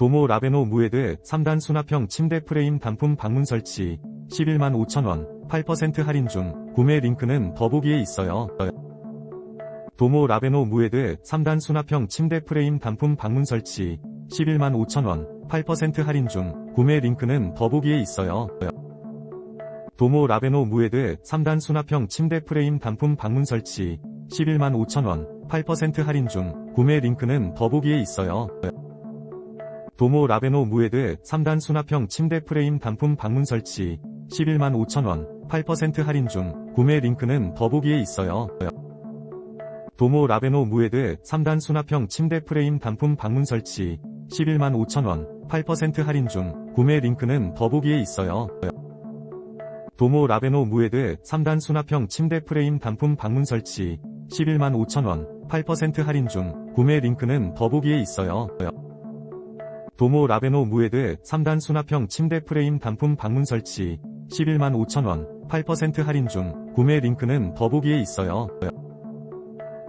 도모 라베노 무에드 3단 수납형 침대 프레임 단품 방문 설치 11만 5천원 8% 할인 중 구매 링크는 더보기에 있어요. 도모 라베노 무에드 3단 수납형 침대 프레임 단품 방문 설치 11만 5천원 8% 할인 중 구매 링크는 더보기에 있어요. 도모 라베노 무에드 3단 수납형 침대 프레임 단품 방문 설치 11만 5천원 8% 할인 중 구매 링크는 더보기에 있어요. 도모 라베노 무에드 3단 수납형 침대 프레임 단품 방문 설치 11만 5천원 8% 할인 중 구매 링크는 더보기에 있어요. 도모 라베노 무에드 3단 수납형 침대 프레임 단품 방문 설치 11만 5천원 8% 할인 중 구매 링크는 더보기에 있어요. 도모 라베노 무에드 3단 수납형 침대 프레임 단품 방문 설치 11만 5천원 8% 할인 중 구매 링크는 더보기에 있어요. 도모 라베노 무에드 3단 수납형 침대 프레임 단품 방문 설치 11만 5천원 8% 할인 중 구매 링크는 더보기에 있어요.